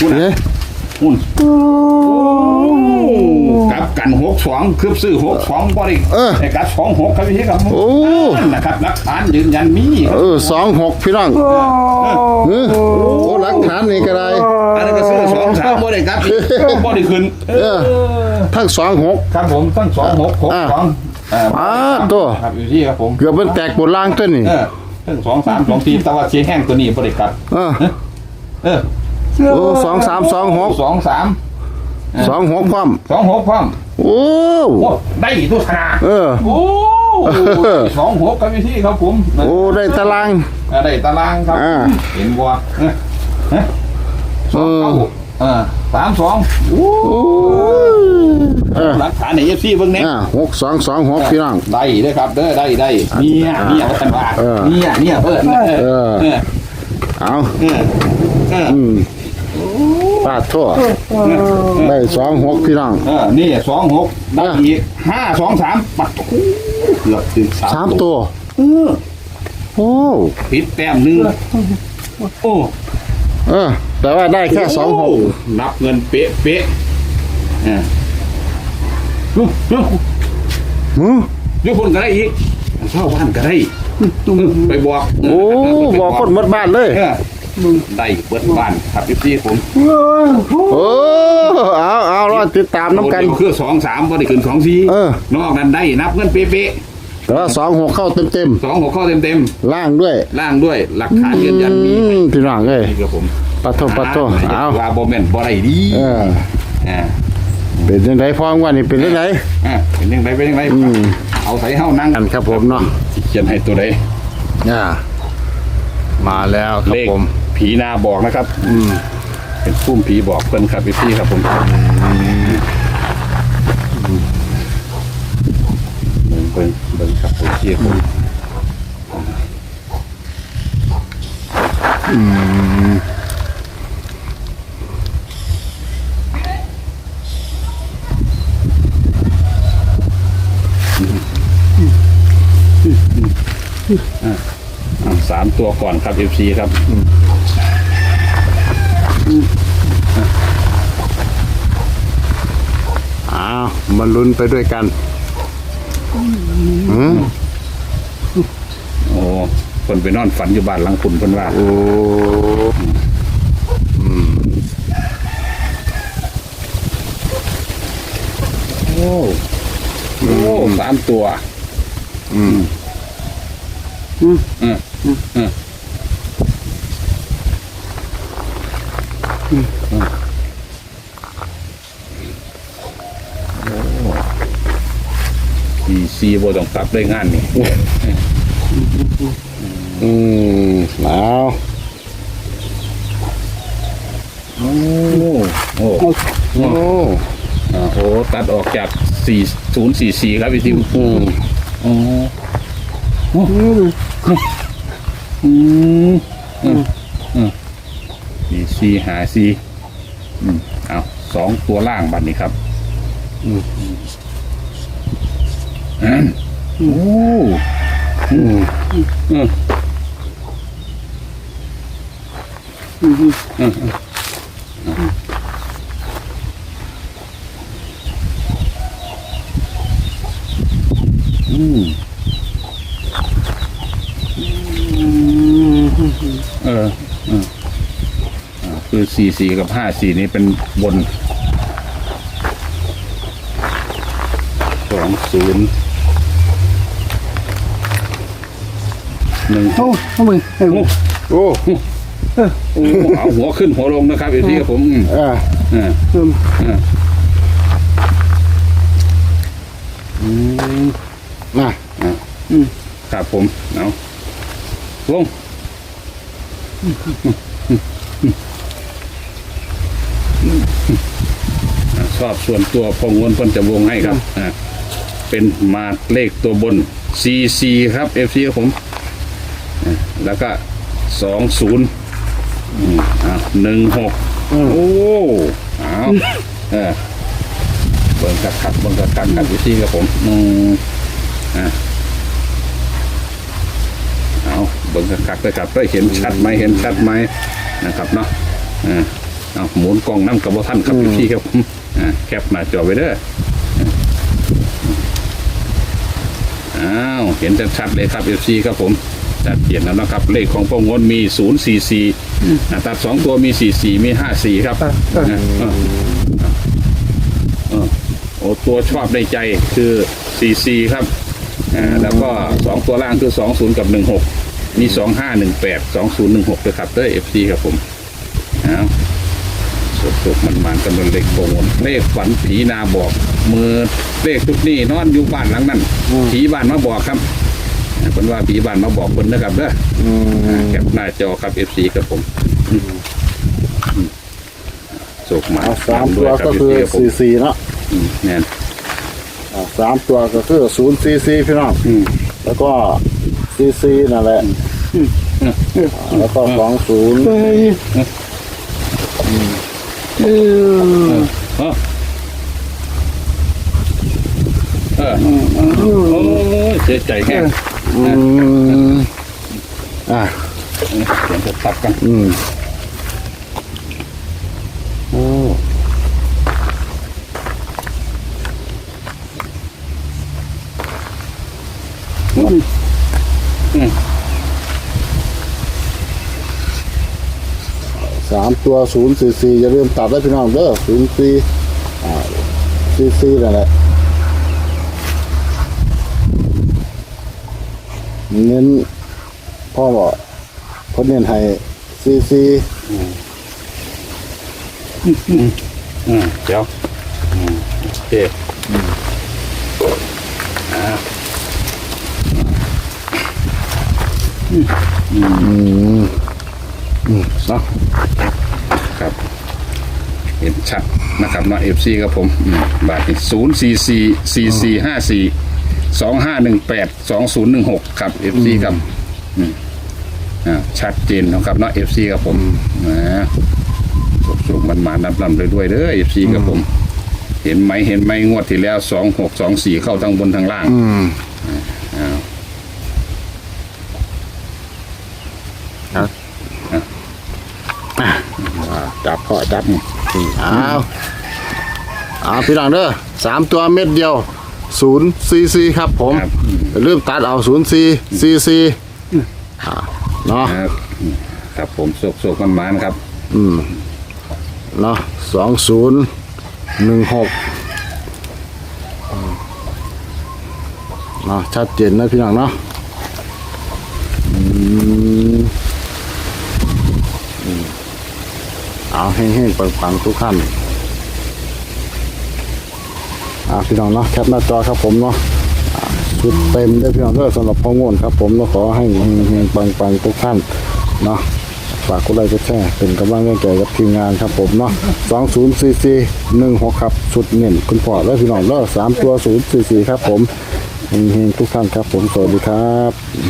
คุณเอ๊ะคุณกลับกันหกสองคือซื้อหกสองบริเออแต่กัดสองหกครับพี่ครับโอ้นะครับหลักฐานยืนยันมีครับเออสองหกพี่น้องเออโอ้หลักฐานนี่ก็ได้อันนั้นก็ซื้อสองสามบริครับบริขึ้นเออทั้งสองหกครับผมตั้งสองหกหกอ่าสองเอ่าตัวครับอยู่ที่ครับผมเกือบเป็นแตกบนล่างตัวนี่เออตั้งสองสามสองสี่แต่ว่าเชียแห้งตัวนี้บริกัดเออเออ โอ้สองสามสองหกสองสามสองหกความสองหกพร้อมโอ้โอ้ได้ทุกขนาดเออโอ้สองหกครับพี่ที่ครับผมโอ้ได้ตารางอ่าได้ตารางครับอ่าเห็นบัวเออเออสองเก้าเออสามสองโอ้โอ้เออหลักฐานในเอฟซีเบิ่งเนี่ยอ่าหกสองสองหกพี่น้องได้เด้อครับเด้อได้ได้เนี่ยเนี่ยว่ากันว่าเออเนี่ยเนี่ยเพิ่นเออเออเออเอาเออเอออืม ปาดทั่วได้สองหกพี่น้อง เออนี่สองหกได้อีกห้าสองสามปัดโอ้เกือบถึงสามสามตัว เออโอ้ผิดแต้มหนึ่งโอ้เออแต่ว่าได้แค่สองหกนับเงินเป๊ะเป๊ะเออลูกลูกหือลูกคนก็ได้อีกเช่าบ้านก็ได้ไปบอกโอ้บอกคนหมดบ้านเลยเออ ได้เปิดบ้านครับพี่พี่ผมโอ้เอาเอารอติดตามน้ำกันโอ้เดี๋ยวคือสองสามพอได้ขึ้นสองสี่เออนอกนั้นได้นับเงินเป๊ะแต่ว่าสองหกเข้าเต็มเต็มๆสองหัวข้อเต็มเต็มๆล่างด้วยๆล่างด้วย หลักฐานยืนยันมีอืมพี่น้องเอ้ยนี่ครับผมปัดโทปัดโทเอาว่าบ่แม่นบ่ได้ดีเอออ่าเป็นยังไงฟ้องว่านี่เป็นยังไงอ่าเป็นยังไงเป็นยังไงอืมเอาใส่เฮานั่งอันครับผมเนาะสิเขียนให้ตัวใดอ่ามาแล้วครับเลขผม ผีนาบอกนะครับ อืมเป็นพุ่มผีบอกเพิ่นครับพี่พี่ครับผมเบิ่งเบิ่งครับผมเชียร์ผมอะสา มตัวก่อนครับเอฟซีครับอ้าวมาลุ้นไปด้วยกันอืมโอ้คนไปนอนฝันอยู่บ้านหลังคุณเพิ่นว่าโอ้โอ้โอ้สามตัว อืมอืม อืม ซีซีบ่ต้องกลับได้งานนี่อืมเอาโอ้โอ้โอ้อ่าโอ้ตัดออกจากสี่ศูนย์สี่สี่ครับพี่ทิมอืมโอ้โอ้ อืมอืมอืมสี่สี่หาสี่อืมเอาสองตัวล่างบัดนี้ครับอืมโอ้อืมอืมอืมอืม เออเอออ่าคือสี่สี่กับห้าสี่นี้เป็นบนสองศูนย์หนึ่งโอ้โอ้มึงเอ้ยโอ้โอ้โอ้เอาหัวขึ้นหัวลงนะครับอีกทีครับผมอืมอ่าอ่าอืมอ่ามา ครับผมเอาลงอ่า ชอบส่วนตัวพงวนเพิ่นจะวงให้ครับอ่าเป็นมาเลขตัวบน CC ครับ FC ครับผมอ่าแล้วก็สองศูนย์อ่าหนึ่งหกโอ้เอาเออเบิ่งกักขัดเบิ่งกักขัดกัน FC ครับผมอืมอ่า เอาเบิ่งคักๆเลยครับได้เห็นชัดไหมเห็นชัดไหมนะครับเนาะอ่าเอาหมุนกล้องน้ำกับท่านครับพี่ครับผมอ่าแคปหน้าจอไว้เด้ออ้าวเห็นชัดๆเลยครับเอฟซีครับผมจัดเปลี่ยนแล้วนะครับเลขของพงนมี 0 4 4ตัดสองตัวมี 4 4 มี 5 4 ครับนะเออเออโอ้ตัวชอบในใจคือ 4 4 ครับอ่าแล้วก็2ตัวล่างคือ 2 0 กับ 1 6 มี2 5 1 8 2 0 1 6ด้วยครับเด้อเอฟซีครับผมอ้าวสุกๆมันๆกันบนเลขโปงนเลขฝันผีนาบอกมือเลขทุกนี่นอนอยู่บ้านหลังนั้นผีบ้านมาบอกครับเป็นว่าผีบ้านมาบอกคนนะครับเด้ออืมอ่าแคปหน้าจอครับเอฟซีครับผมอืมอืมสุกมาเอาสามด้ตัววยครับก็เอฟคือซีครับผมสี่สี่เนาะอืมแน่นอ่าสามตัวก็คือศูนย์สี่สี่พี่น้องอืมแล้วก็ สี่สี่นั่นแหละอ่าแล้วก็สองศูนย์เออเออเออโอ้ยเสียใจแค่อืมอ่าเสียงจะตับกันอืมโอ้ อืมอืม สาม ตัวศูนย์สี่สี่อย่าลืมตัดได้พี่น้องเด้อศูนย์สี่สี่สี่นั่นแหละเน้นพ่อบอกพ่อเน้นให้สี่สี่อืมเดี๋ยวอืมโอเคอ่าเนาะครับ เห็นชัดนะครับเนาะเอฟซีครับผมอืมบาทที่ศูนย์สี่สี่สี่สี่ห้าสี่สองห้าหนึ่งแปดสองศูนย์หนึ่งหกครับเอฟซีครับอืมอ่าชัดเจนนะครับเนาะเอฟซีครับผมนะสุกๆมันมานับลำเลยด้วยเด้อเอฟซีครับผม เห็นไหมเห็นไหมงวดที่แล้วสองหกสองสี่เข้าทั้งบนทั้งล่าง อืม อ้าว อ่าจับพ่ อจับอืมอ้าวเอาพี่น้องเด้อสามตัวเม็ดเดียวศูนย์สี่สี่ครับผมครับอย่าลืมตัดเอาศูนย์สี่สี่สี่อ่าเนาะครับครับผมสุกๆมันมานะครับเนาะสองศูนย์หนึ่งหกเนาะชัดเจนนะพี่น้องเนาะอืมอืม เอาแห้งๆปังๆทุกขั้นอ่าพี่น้องเนาะแคปหน้าจอครับผมเนาะชุดเต็มได้อพี่น้องเด้อสำหรับพ่อง่นครับผมเนาะขอให้เฮงๆปังๆทุกท่านเนาะฝากกดไลค์กดแชร์เป็นกำลังใจกับทีมงานครับผมเนาะ2044 16ครับสุดเน่นคุณพ่อและพี่น้องเด้อสามตัว044ครับผมเฮงๆทุกท่านครับผมสวัสดีครับ